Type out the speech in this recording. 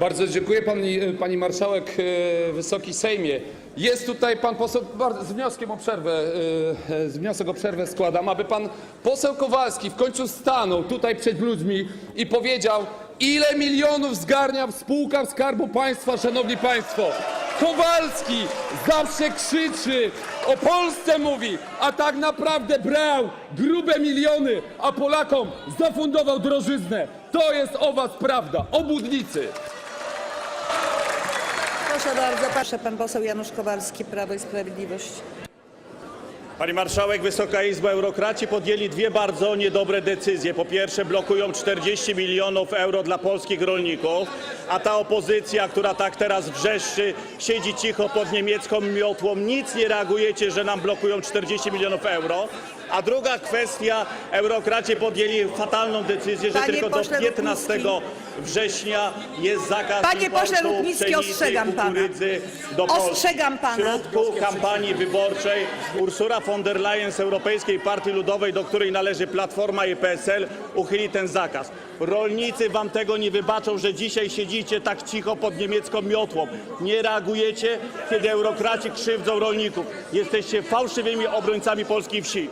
Bardzo dziękuję pani, pani marszałek, e, Wysoki Sejmie. Jest tutaj pan poseł, z wnioskiem o przerwę, e, e, z wniosek o przerwę składam, aby pan poseł Kowalski w końcu stanął tutaj przed ludźmi i powiedział, ile milionów zgarnia spółka Skarbu Państwa, szanowni państwo. Kowalski zawsze krzyczy, o Polsce mówi, a tak naprawdę brał grube miliony, a Polakom zafundował drożyznę. To jest o was prawda, obłudnicy. Proszę bardzo, proszę pan poseł Janusz Kowalski, Prawo i Sprawiedliwość. Pani marszałek, Wysoka Izbo, eurokraci podjęli dwie bardzo niedobre decyzje. Po pierwsze blokują 40 milionów euro dla polskich rolników, a ta opozycja, która tak teraz wrzeszczy, siedzi cicho pod niemiecką miotłą. Nic nie reagujecie, że nam blokują 40 milionów euro. A druga kwestia, eurokraci podjęli fatalną decyzję, że Panie tylko do pośle 15 września jest zakaz Panie pośle Rutnicki, pszenicy ostrzegam pana. kukurydzy do Polski. Ostrzegam pana. W środku kampanii wyborczej Ursula von der Leyen z Europejskiej Partii Ludowej, do której należy Platforma i PSL, uchyli ten zakaz. Rolnicy wam tego nie wybaczą, że dzisiaj siedzicie tak cicho pod niemiecką miotłą. Nie reagujecie, kiedy eurokraci krzywdzą rolników. Jesteście fałszywymi obrońcami polskiej wsi.